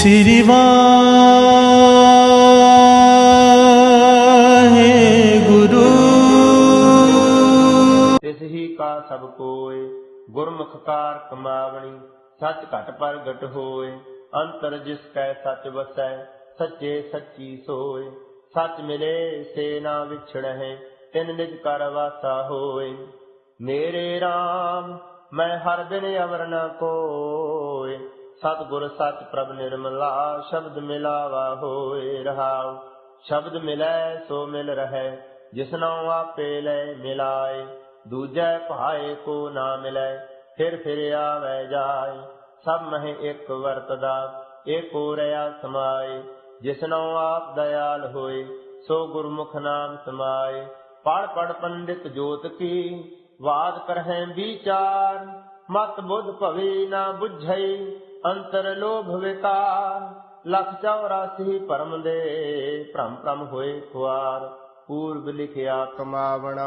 ਸ੍ਰੀ ਵਾਹਿਗੁਰੂ ਤਿਸ ਹੀ ਕਾ ਸਭ ਕੋਇ, ਗੁਰਮੁਖ ਕਾਰ ਕਮਾਵਣੀ, ਸੱਚ ਘਟ ਪ੍ਰਗਟ ਹੋਏ ਅੰਤਰ ਜਿਸ ਕੈ ਸੱਚ ਵਸੈ, ਸੱਚੇ ਸੱਚੀ ਸੋਏ ਸੱਚ ਮਿਲੇ ਸੇ ਨਾ ਵਿਛੜਹਿ, ਤਿਨ ਨਿਜ ਕਰ ਵਾਸਾ ਹੋਏ ਮੇਰੇ RAM ਮੈਂ ਹਰ ਦਿਨ ਅਵਰ ਨ ਕੋਇ। ਸਤਿਗੁਰ ਸੱਚ ਪ੍ਰਭ ਨਿਰਮਲਾ, ਸ਼ਬਦ ਮਿਲਾਵਾ ਹੋਏ ਰਹਾਉ। ਸ਼ਬਦ ਮਿਲੈ, ਸੋ ਮਿਲ ਰਹੈ ਜਿਸਨੋ ਆਪੇ ਲੈ ਮਿਲਾਏ। ਦੂਜੈ ਭਾਏ ਕੋ ਨਾ ਮਿਲੈ, ਫਿਰ ਫਿਰ ਆਵੈ ਜਾਏ। ਸਭ ਮਹਿ ਇੱਕ ਵਰਤਦਾ, ਏਕੋ ਰਿਆ ਸਮਾਏ ਜਿਸਨੋ ਆਪ ਦਇਆਲ ਹੋਏ, ਸੋ ਗੁਰਮੁਖ ਨਾਮ ਸਮਾਏ। ਪੜ ਪੜ ਪੰਡਿਤ ਜੋਤ ਕੀ, ਵਾਦ ਕਰਹਿ ਵਿਚਾਰ। ਮਤ ਬੁੱਧ ਭਵੇ ਨਾ ਬੁਝਈ ਅੰਤਰ ਲੋਭ ਵਿਕਾਰ, ਲਖ 84 ਪਰਮ ਦੇ, ਭ੍ਰਮ ਭ੍ਰਮ ਹੋਏ ਖੁਆਰ, ਪੂਰਬ ਲਿਖਿਆ ਕਮਾਵਣਾ।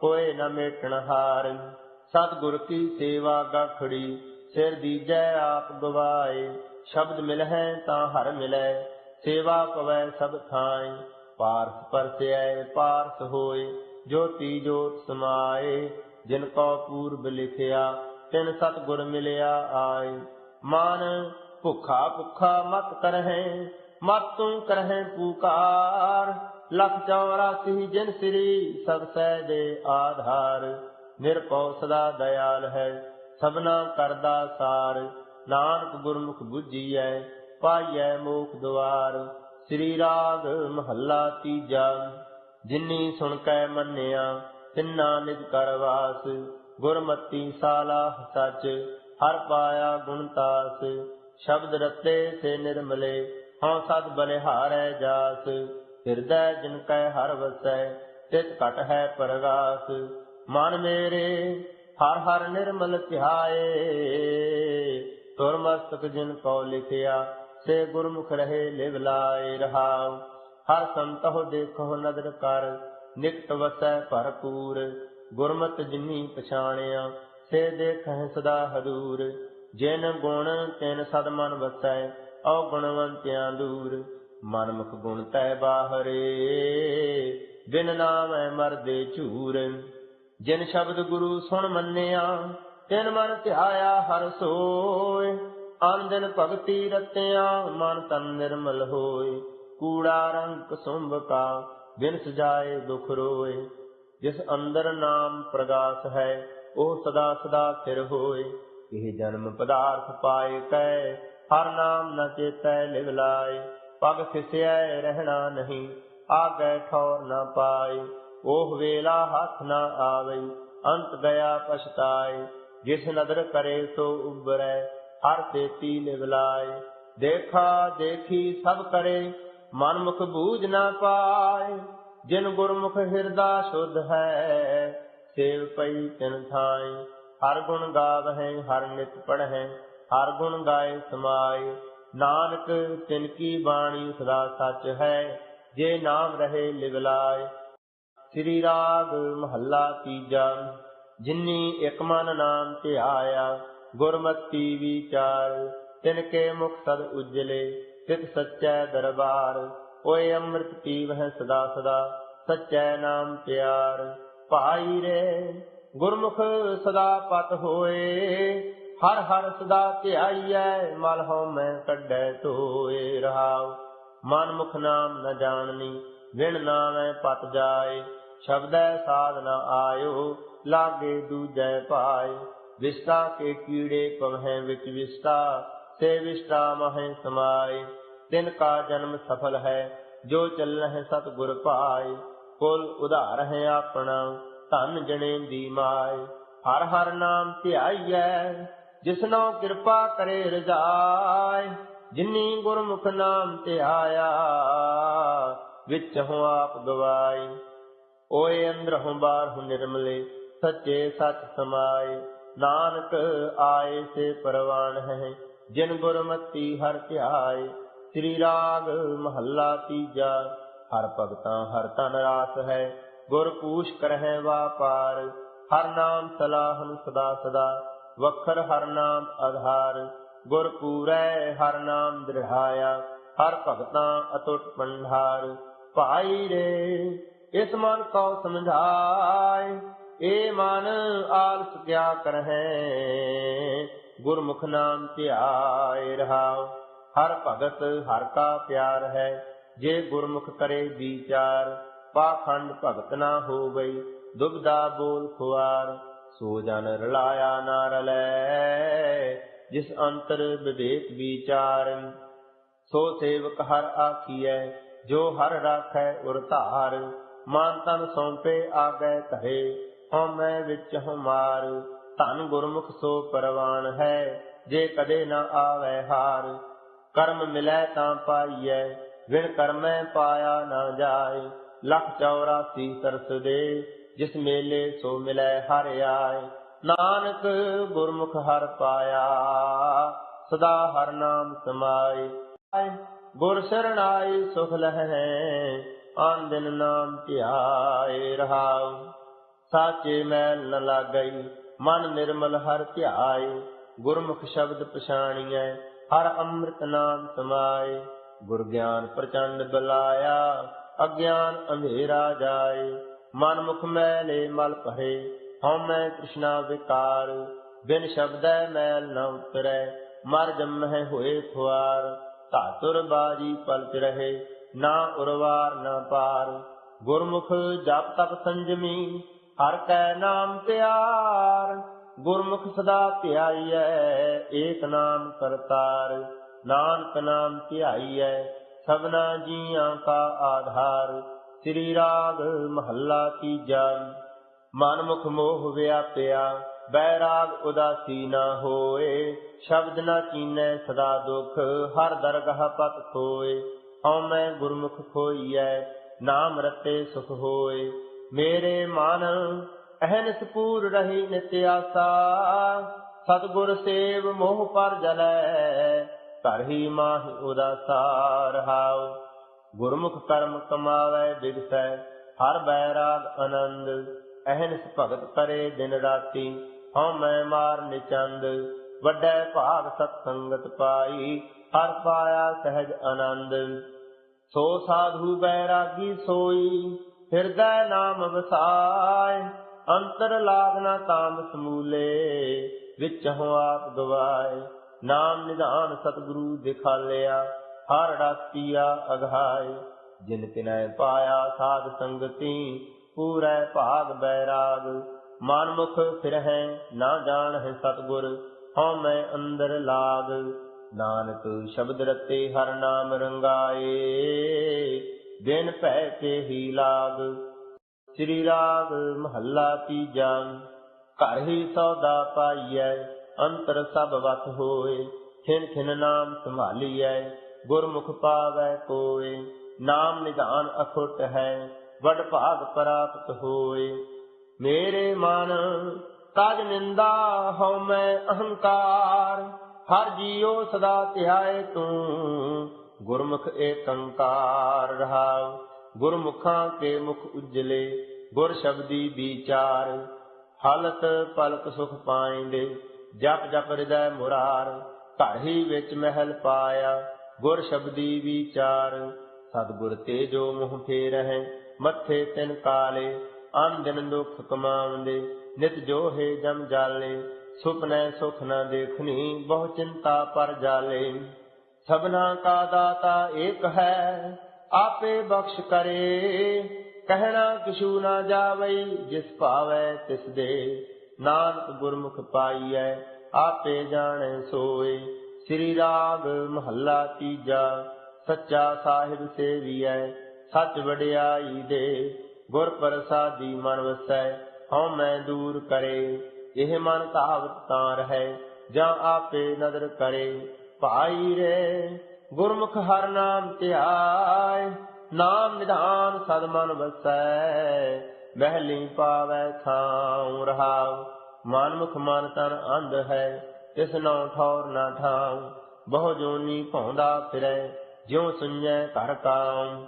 ਕੋਏ ਨਾ ਮੇਟਣ ਹਾਰ, ਸਤਿਗੁਰ ਕੀ ਸੇਵਾ ਗਖੜੀ, ਸਿਰ ਦੀਜੈ ਆਪ ਗਵਾਏ। ਸ਼ਬਦ ਮਿਲਹਿ ਤਾਂ ਹਰ ਮਿਲੈ, ਸੇਵਾ ਪਵੈ ਸਭ ਥਾਈ ਪਾਰਸ ਪਰਸੈ ਪਾਰਸ ਹੋਏ, ਜੋਤੀ ਜੋਤ ਸਮਾਏ। ਜਿਨ ਕੋ ਪੂਰਬ ਲਿਖਿਆ ਤਿਨ ਸਤ ਗੁਰ ਮਿਲਿਆ ਆਏ। ਮਾਨ ਭੁਖਾ ਭੁਖਾ ਮਤ ਕਰਹਿ, ਮਤ ਤੂੰ ਕਰਹਿ ਪੁਕਾਰ। ਲਖ 84 ਜਿਨ ਸ੍ਰੀ, ਸਭ ਸਹਿ ਦੇ ਆਧਾਰ। ਨਿਰਭਉ ਸਦਾ ਦਇਆਲ ਹੈ, ਸਭਨਾ ਕਰਦਾ ਸਾਰ। ਨਾਨਕ ਗੁਰਮੁਖ ਬੁੱਝੀਐ, ਪਾਈਐ ਮੋਖ ਦੁਆਰ। ਸ੍ਰੀ ਰਾਗ ਮਹੱਲਾ ਤੀਜਾ, ਜਿਨੀ ਸੁਣ ਕੈ ਮੰਨਿਆ, ਤਿੰਨਾ ਨਿਜ ਕਰ ਵਾਸ ਗੁਰਮਤੀ ਸਾਲਾਹ ਸੱਚ, ਹਰ ਪਾਇਆ ਗੁਣਤਾਸ ਸ਼ਬਦ ਰਤੇ ਸੇ ਨਿਰਮਲੇ, ਹਉ ਸਦ ਬਲਿਹਾਰੈ ਜਾਸ। ਹਿਰਦੈ ਜਿਨ ਕੈ ਹਰ ਵਸੈ ਤਿਤ ਘਟ ਹੈ ਪਰਗਾਸ। ਮਨ ਮੇਰੇ, ਹਰ ਹਰ ਨਿਰਮਲ ਧਿਆਏ। ਤੁਰ ਮਸਤਕ ਜਿਨ ਕੋ ਲਿਖਿਆ, ਸੇ ਗੁਰਮੁਖ ਰਹੇ ਲਿਵ ਲਾਏ ਰਹਾਉ। ਹਰ ਸੰਤਹੁ ਦੇਖੋ ਨਦਰ ਕਰ, ਨਿਕਟ ਵਸੈ ਭਰਪੂਰ। ਗੁਰਮਤ ਜਿਨੀ ਪਛਾਣਿਆ, ਸੇ ਦੇਖਹਿ ਸਦਾ ਹਦੂਰ। ਜਿਨ ਗੁਣ, ਤਿਨ ਸਦ ਮਨ ਵਸੈ, ਔ ਗੁਣਵੰਤਿਆਂ ਦੂਰ। ਮਨ ਮੁਖ ਗੁਣ ਤੈ ਬਾਹਰੇ, ਬਿਨ ਨਾਮੈ ਮਰਦੇ ਝੂਰ। ਜਿਨ ਸ਼ਬਦ ਗੁਰੂ ਸੁਣ ਮੰਨਿਆ, ਤਿਨ ਮਨ ਧਿਆਇਆ ਹਰ ਸੋਏ। ਅਨ ਭਗਤੀ ਰਤਿਆ, ਮਨ ਤਨ ਨਿਰਮਲ ਹੋਏ। ਕੂੜਾ ਰੰਗ ਸੁੰਭ ਕਾ ਬਿਨ ਸਜਾਏ ਦੁਖ ਰੋਏ। ਜਿਸ ਅੰਦਰ ਨਾਮ ਪ੍ਰਗਾਸ ਹੈ, ਉਹ ਸਦਾ ਸਦਾ ਫਿਰ ਹੋਏ। ਇਹ ਜਨਮ ਪਦਾਰਥ ਪਾਏ ਕੈ ਹਰ ਨਾਮ ਨ ਚੇਤੈ ਲਿਵ ਲਾਏ। ਪਗ ਫਿਸਿਐ ਰਹਿਣਾ ਨਹੀਂ, ਆਗੈ ਠੌਰ ਨ ਪਾਏ। ਉਹ ਵੇਲਾ ਹੱਥ ਨ ਆਵੇ ਅੰਤ ਗਿਆ ਪਛਤਾਏ। ਜਿਸ ਨਦਰ ਕਰੇ ਸੋ ਉਬਰੈ ਹਰ ਤੇਤੀ ਲਿਵ ਲਾਏ। ਦੇਖਾ ਦੇਖੀ ਸਭ ਕਰੇ, ਮਨ ਮੁਖ ਬੂਝ ਨਾ ਪਾਏ। ਜਿਨ ਗੁਰਮੁਖ ਹਿਰਦਾ ਸੁਧ ਹੈ, ਸੇਵ ਪਈ ਤਿਨ ਥਾਈ। ਹਰ ਗੁਣ ਗਾਵਹਿ, ਹਰ ਨਿਤ ਪੜਹਿ, ਹਰ ਗੁਣ ਗਾਏ ਸਮਾਏ। ਨਾਨਕ, ਤਿਨ ਕੀ ਬਾਣੀ ਸਦਾ ਸੱਚ ਹੈ, ਜੇ ਨਾਮ ਰਹੇ ਲਿਵਲਾਏ ਸ੍ਰੀ ਰਾਗ ਮਹੱਲਾ ਤੀਜਾ, ਜਿਨੀ ਇਕ ਮਨ ਨਾਮ ਧਿਆਇਆ, ਗੁਰਮਤੀ ਵਿਚਾਰ। ਤਿਨ ਕੇ ਮੁਖ ਸਦ ਉਜਲੇ, ਤਿਤ ਸੱਚੈ ਦਰਬਾਰ। ਓਏ ਅੰਮ੍ਰਿਤ ਪੀਵਹਿ ਸਦਾ ਸਦਾ, ਸੱਚੈ ਨਾਮ ਪਿਆਰ। ਭਾਈ ਰੇ, ਗੁਰਮੁਖ ਸਦਾ ਪਤ ਹੋਏ, ਹਰ ਹਰ ਸਦਾ ਧਿਆਈਐ, ਮਲ ਹਉ ਮੈਂ ਕੱਢੈ ਧੋਏ ਰਹਾਉ। ਮਨ ਮੁਖ ਨਾਮ ਨ ਜਾਣਨੀ, ਵਿਣ ਨਾਮੈ ਪਤ ਜਾਏ। ਸ਼ਬਦੈ ਸਾਧ ਨ ਆਇਓ, ਲਾਗੇ ਦੂਜੈ ਭਾਏ ਵਿਸਤਾ ਕੇ ਕੀੜੇ ਪਵਹਿ ਵਿੱਚ ਵਿਸਤਾ ਸੇ ਵਿਸਤਾ ਮਹਿ ਸਮਾਏ। ਤਿਨ ਕਾ ਜਨਮ ਸਫਲ ਹੈ, ਜੋ ਚੱਲਹਿ ਸਤਿਗੁਰ ਪਾਏ, ਕੁਲ ਉਧਾਰ ਹੈ ਆਪਣਾ, ਧਨ ਜਣੇ ਦੀ ਮਾਏ। ਹਰ ਹਰ ਨਾਮ ਧਿਆਈਐ ਜਿਸਨੋ ਕਿਰਪਾ ਕਰੇ ਰਜਾਏ। ਜਿਨੀ ਗੁਰਮੁਖ ਨਾਮ ਧਿਆਇਆ, ਵਿੱਚ ਹੋ ਆਪ ਗਵਾਈ ਓਏ ਅੰਦਰ ਹੂੰ ਬਾਹਰ ਹੂੰ ਨਿਰਮਲੇ, ਸੱਚੇ ਸੱਚ ਸਮਾਏ। ਨਾਨਕ ਆਏ ਸੇ ਪਰਵਾਨ ਹੈ, ਜਿਨ ਗੁਰਮਤੀ ਹਰ ਧਿਆਏ। ਸ੍ਰੀ ਰਾਗ ਮਹੱਲਾ ਤੀਜਾ। ਹਰ ਭਗਤਾਂ ਹਰ ਤਨ ਰਾਸ ਹੈ ਗੁਰ ਪੂਛ ਕਰਹਿ ਵਾਪਾਰ। ਹਰ ਨਾਮ ਸਲਾਹਨ ਸਦਾ ਸਦਾ, ਵਖਰ ਹਰ ਨਾਮ ਆਧਾਰ। ਗੁਰ ਪੂਰੈ, ਹਰ ਨਾਮ ਦ੍ਰਿੜਾਇਆ, ਹਰ ਭਗਤਾਂ ਅਟੁੱਟ ਪੰਡਾਰ ਭਾਈ ਰੇ, ਇਸ ਮਨ ਕੋ ਸਮਝਾਏ, ਏ ਮਨ ਆਲਸ ਕਿਆ ਕਰਹਿ। ਗੁਰਮੁਖ ਨਾਮ ਧਿਆਏ ਰਹਾਉ। ਹਰ ਭਗਤ ਹਰ ਕਾ ਪਿਆਰ ਹੈ, ਜੇ ਗੁਰਮੁਖ ਕਰੇ ਵਿਚਾਰ, ਪਾਖੰਡ ਭਗਤ ਨਾ ਹੋਵਈ ਦੁਬਦਾ ਬੋਲ ਖੁਆਰ, ਸੋ ਜਨ ਰਲਾਇਆ ਨਾ ਰਲੈ, ਜਿਸ ਅੰਤਰ ਵਿਵੇਕ ਵਿਚਾਰ। ਸੋ ਸੇਵਕ ਹਰ ਆਖੀਐ, ਜੋ ਹਰ ਰਾਖੈ ਉਰ ਧਾਰ, ਮਨ ਤਨ ਸੌਂਪੇ ਆਗੈ ਧਰੇ, ਹਉਮੈ ਵਿੱਚ ਹਮਾਰ ਧਨ ਗੁਰਮੁਖ ਸੋ ਪਰਵਾਨ ਹੈ, ਜੇ ਕਦੇ ਨਾ ਆਵੈ ਹਾਰ। ਕਰਮ ਮਿਲੈ ਤਾਂ ਪਾਈਐ, ਵਿਣ ਕਰਮੈ ਪਾਇਆ ਨਾ ਜਾਏ। ਲੱਖ 84 ਤਰਸ ਦੇ, ਜਿਸ ਮੇਲੇ ਸੋ ਮਿਲੈ ਹਰ ਆਏ। ਨਾਨਕ ਗੁਰਮੁਖ ਹਰ ਪਾਇਆ, ਸਦਾ ਹਰ ਨਾਮ ਸਮਾਏ। ਗੁਰ ਸਰਣਾਈ ਸੁਖ ਲਹੈ, ਆਨ ਦਿਨ ਨਾਮ ਧਿਆਏ ਰਹਾਉ। ਸਾਚੇ ਮੈਲ ਨ ਲਾਗਈ, ਮਨ ਨਿਰਮਲ ਹਰ ਧਿਆਏ। ਗੁਰਮੁਖ ਸ਼ਬਦ ਪਛਾਣੀਐ ਹਰ ਅੰਮ੍ਰਿਤ ਨਾਮ ਸਮਾਏ, ਗੁਰ ਗਿਆਨ ਪ੍ਰਚੰਡ ਬਲਾਇਆ, ਅਗਿਆਨ ਅੰਧੇਰਾ ਜਾਏ। ਮਨ ਮੁਖ ਮੈਲੇ ਮਲ ਭਰੇ ਹਉਮੈ ਤ੍ਰਿਸ਼ਨਾ ਵਿਕਾਰ। ਬਿਨ ਸ਼ਬਦੈ ਮੈਲ ਨ ਉਤਰੈ, ਮਰ ਜੰਮਹਿ ਹੋਏ ਖੁਆਰ। ਧਾਤੁਰ ਬਾਜੀ ਪਲਚ ਰਹੇ, ਨਾ ਉਰਵਾਰ ਨਾ ਪਾਰ। ਗੁਰਮੁਖ ਜਪ ਤਪ ਸੰਜਮੀ, ਹਰ ਕੈ ਨਾਮ ਪਿਆਰ। ਗੁਰਮੁਖ ਸਦਾ ਧਿਆਈਐ, ਏਕ ਨਾਮ ਕਰਤਾਰ, ਨਾਨਕ ਨਾਮ ਧਿਆਈਐ, ਸਭਨਾ ਜੀਆਂ ਕਾ ਆਧਾਰ, ਸ੍ਰੀ ਰਾਗ ਮਹੱਲਾ ਤੀਜਾ। ਮਨ ਮੁਖ ਮੋਹ ਵਿਆਪਿਆ, ਬੈਰਾਗ ਉਦਾਸੀ ਨਾ ਹੋਏ, ਸ਼ਬਦ ਨਾ ਚੀਨੈ ਸਦਾ ਦੁਖ, ਹਰ ਦਰਗਾਹ ਪਤ ਖੋਏ। ਹਉ ਮੈਂ ਗੁਰਮੁਖ ਖੋਈਐ, ਨਾਮ ਰਤੇ ਸੁਖ ਹੋਏ। ਮੇਰੇ ਮਨ ਅਹਨਿਸ ਪੂਰ ਰਹੀ ਨਿਤ ਆਸਾ। ਸਤਗੁਰ ਸੇਵ ਮੋਹ ਪਰ ਜਲੈ ਘਰ ਹੀ ਮਾਹਿ ਉਦਾਸਾ ਰਹਾਉ ਗੁਰਮੁਖ ਕਰਮ ਕਮਾਵੇ ਬਿਗਸੈ ਹਰ ਬੈਰਾਗ ਆਨੰਦ। ਅਹਨਿਸ ਭਗਤ ਕਰੇ ਦਿਨ ਰਾਤੀ, ਹਉ ਮੈਂ ਮਾਰ ਨਿਚੰਦ। ਵੱਡੈ ਭਾਗ ਸਤ ਸੰਗਤ ਪਾਈ, ਹਰ ਪਾਇਆ ਸਹਿਜ ਆਨੰਦ। ਸੋ ਸਾਧੂ ਬੈਰਾਗੀ ਸੋਈ, ਹਿਰਦੈ ਨਾਮ ਵਸਾਏ ਅੰਤਰ ਲਾਗਨਾ ਤਾਮ ਸਮੂਲੇ, ਵਿੱਚ ਹੋ ਆਪ ਗਵਾਏ। ਨਾਮ ਨਿਧਾਨ ਸਤਿਗੁਰੂ ਦਿਖਾਲਿਆ, ਹਰ ਰਾਤੀਆ ਅਘਾਏ ਜਿਨ ਤਿਨੈ ਪਾਇਆ ਸਾਧ ਸੰਗਤੀ, ਪੂਰੈ ਭਾਗ ਬੈਰਾਗ। ਮਨ ਮੁਖ ਫਿਰਹਿ ਨਾ ਜਾਣਹਿ ਸਤਿਗੁਰ, ਹਉ ਮੈਂ ਅੰਦਰ ਲਾਗ। ਨਾਨਕ ਸ਼ਬਦ ਰਤੇ ਹਰ ਨਾਮ ਰੰਗਾਏ ਦਿਨ ਭੈ ਕੇ ਹੀ ਲਾਗ। ਸ੍ਰੀ ਰਾਗ ਮਹੱਲਾ ਤੀਜਾ। ਘਰ ਹੀ ਸੌਦਾ ਪਾਈਐ, ਅੰਤਰ ਸਭ ਵਸ ਹੋਏ। ਖਿਨ ਖਿਨ ਨਾਮ ਸੰਭਾਲੀਐ, ਗੁਰਮੁਖ ਪਾਵੈ ਕੋਏ। ਨਾਮ ਨਿਧਾਨ ਅਖੁੱਟ ਹੈ, ਵਡ ਭਾਗ ਪ੍ਰਾਪਤ ਹੋਏ। ਮੇਰੇ ਮਨ, ਤਜ ਨਿੰਦਾ ਹਉ ਮੈਂ ਅਹੰਕਾਰ। ਹਰ ਜੀਉ ਸਦਾ ਧਿਆਏ ਤੂੰ, ਗੁਰਮੁਖ ਏਕੰਕਾਰ ਰਹਾਉ। ਗੁਰਮੁਖਾਂ ਕੇ ਮੁਖ ਉਜਲੇ ਗੁਰ ਸ਼ਬਦੀ ਵਿਚਾਰ, ਹਾਲਤ ਪਲਕ ਸੁਖ ਪਾਇਂਦੇ ਜਪ ਜਪ ਹਿਰਦੈ ਮੁਰਾਰ, ਘਰ ਹੀ ਵਿੱਚ ਮਹਿਲ ਪਾਇਆ, ਗੁਰ ਸ਼ਬਦੀ ਵਿਚਾਰ। ਸਤਿਗੁਰ ਤੇ ਜੋ ਫੇਰਹਿ, ਮੱਥੇ ਤਿਨ ਕਾਲੇ ਅਨ ਦਿਨ ਦੁਖ ਕਮਾਉਂਦੇ, ਨਿਤ ਜੋਹੇ ਜਮ ਜਾਲੇ ਸੁਪਨੇ ਸੁਖ ਨਾ ਦੇਖਣੀ, ਬਹੁ ਚਿੰਤਾ ਪਰ ਜਾਲੇ। ਸਭਨਾ ਕਾ ਦਾਤਾ ਏਕ ਹੈ, ਆਪੇ ਬਖਸ਼ ਕਰੇ। ਕਹਿਣਾ ਕਿਛੂ ਨਾ ਜਾਵਈ ਜਿਸ ਭਾਵੈ ਤਿਸ ਦੇ। ਨਾਨਕ ਗੁਰਮੁਖ ਪਾਈਐ, ਆਪੇ ਜਾਣੈ ਸੋਏ। ਸ੍ਰੀ ਰਾਗ ਮਹੱਲਾ ਤੀਜਾ, ਸੱਚਾ ਸਾਹਿਬ ਸੇਵੀਐ, ਸੱਚ ਵਡਿਆਈ ਦੇ। ਗੁਰ ਪ੍ਰਸਾਦੀ ਮਨ ਵਸੈ, ਹਉ ਮੈਂ ਦੂਰ ਕਰੇ। ਇਹ ਮਨ ਧਾਵਤ ਤਾਂ ਰਹੈ, ਜਾਂ ਆਪੇ ਨਦਰ ਕਰੇ। ਭਾਈ ਰੇ, ਗੁਰਮੁਖ ਹਰ ਨਾਮ ਧਿਆਏ ਨਾਮ ਨਿਧਾਨ ਸਦ ਮਨ ਵਸੈ, ਮਹਿਲੀ ਪਾਵੈ ਥਾਉ ਰਹਾਉ। ਮਨ ਮੁਖ ਮਨ ਤਨ ਅੰਧ ਹੈ, ਤਿਸ ਨਉ ਠੌਰ ਨਾ ਠਾਉ। ਬਹੁ ਜੋਨੀ ਭੌਂਦਾ ਫਿਰੈ, ਜਿਉ ਸੁਣੈ ਘਰ ਕਾਉ।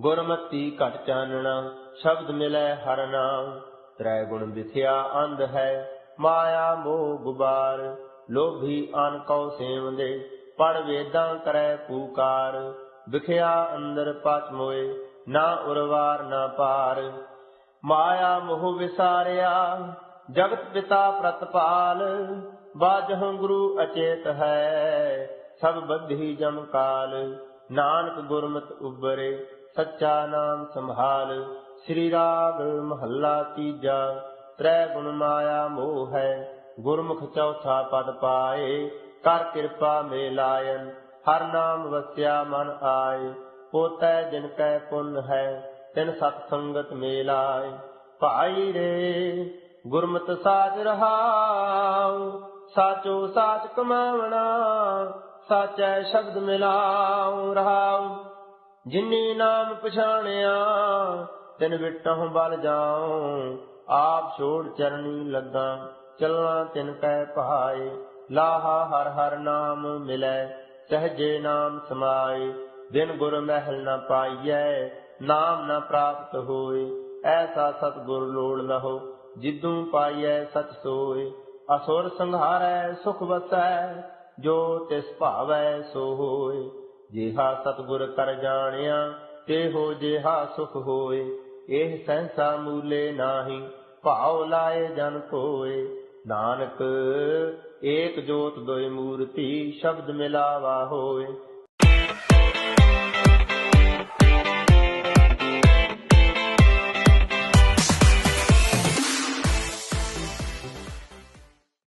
ਗੁਰਮਤੀ ਘਟ ਚਾਨਣਾ, ਸ਼ਬਦ ਮਿਲੈ ਹਰ ਨਾਮ ਤ੍ਰੈ ਗੁਣ ਵਿਥਿਆ ਅੰਧ ਹੈ, ਮਾਇਆ ਮੋਹ ਗੁਬਾਰ। ਲੋਭੀ ਅਨ ਕਉ ਸੇਵੰਦੇ ਪੜ ਵੇਦਾਂ ਕਰੈ ਪੂਕਾਰ ਵਿਖਿਆ ਅੰਦਰ ਪਚ ਮੋਏ ਨਾ ਉਰਵਾਰ, ਨਾ ਪਾਰ ਮਾਇਆ ਮੋਹ ਵਿਸਾਰਿਆ, ਜਗਤ ਪਿਤਾ ਪ੍ਰਤਪਾਲ। ਬਾਜਹੁ ਗੁਰੂ ਅਚੇਤ ਹੈ, ਸਭ ਬੱਧੀ ਜਮ ਕਾਲ। ਨਾਨਕ ਗੁਰਮਤਿ ਉਬਰੇ ਸੱਚਾ ਨਾਮ ਸੰਭਾਲ। ਸ੍ਰੀ ਰਾਗ ਮਹੱਲਾ ਤੀਜਾ, ਤ੍ਰੈ ਗੁਣ ਮਾਇਆ ਮੋਹ ਹੈ। ਗੁਰਮੁਖ ਚੌਥਾ ਪਦ ਪਾਏ, ਕਰ ਕਿਰਪਾ ਮੇ ਲਾਇਨ ਹਰ ਨਾਮ ਵਸਿਆ ਮਨ ਆਏ, ਪੋਤੈ ਜਿਨ ਕੈ ਪੁੰਨ ਹੈ, ਤਿਨ ਸਤ ਸੰਗਤ ਮੇਲਾਏ। ਭਾਈ ਰੇ, ਗੁਰਮਤ ਸਾਜ ਰਹਾਉ, ਸਾਚੋ ਸਾਚ ਕਮਾਵਣਾ ਸਾਚੈ ਸ਼ਬਦ ਮਿਲਾਉ, ਰਹਾਉ। ਜਿਨੀ ਨਾਮ ਪਛਾਣਿਆ, ਤਿਨ ਵਿਟਹੁ ਬਲ ਜਾਉ। ਆਪ ਛੋੜ ਚਰਨੀ ਲੱਗਾ, ਚੱਲਣਾ ਤਿਨ ਕੈ ਭਾਏ ਲਾਹਾ ਹਰ ਹਰ ਨਾਮ ਮਿਲੈ ਸਹਜੇ ਨਾਮ ਸਮਾਏ ਦਿਨ ਗੁਰ ਮਹਿਲ ਨ ਪਾਈਐ, ਨਾਮ ਨ ਪ੍ਰਾਪਤ ਹੋਏ, ਐਸਾ ਸਤਿਗੁਰ ਲੋੜ ਲਹੋ ਜਿੱਦੂ ਪਾਈਐ ਸਤ ਸੋਏ। ਅਸੁਰ ਸੰਘਾਰੈ, ਸੁਖ ਵਸੈ, ਜੋ ਤਿਸ ਭਾਵੈ ਸੋ ਹੋਏ। ਜਿਹਾ ਸਤਿਗੁਰ ਕਰ ਜਾਣਿਆ ਤੇ ਹੋ ਜਿਹਾ ਸੁਖ ਹੋਏ। ਇਹ ਸਹਿਸਾ ਮੂਲੇ ਨਾਹੀ, ਭਾਉ ਲਾਏ ਜਨ ਕੋਏ। ਨਾਨਕ ਏਕ ਜੋਤ ਦੋਇ ਮੂਰਤੀ ਸ਼ਬਦ ਮਿਲਾਵਾ ਹੋਏ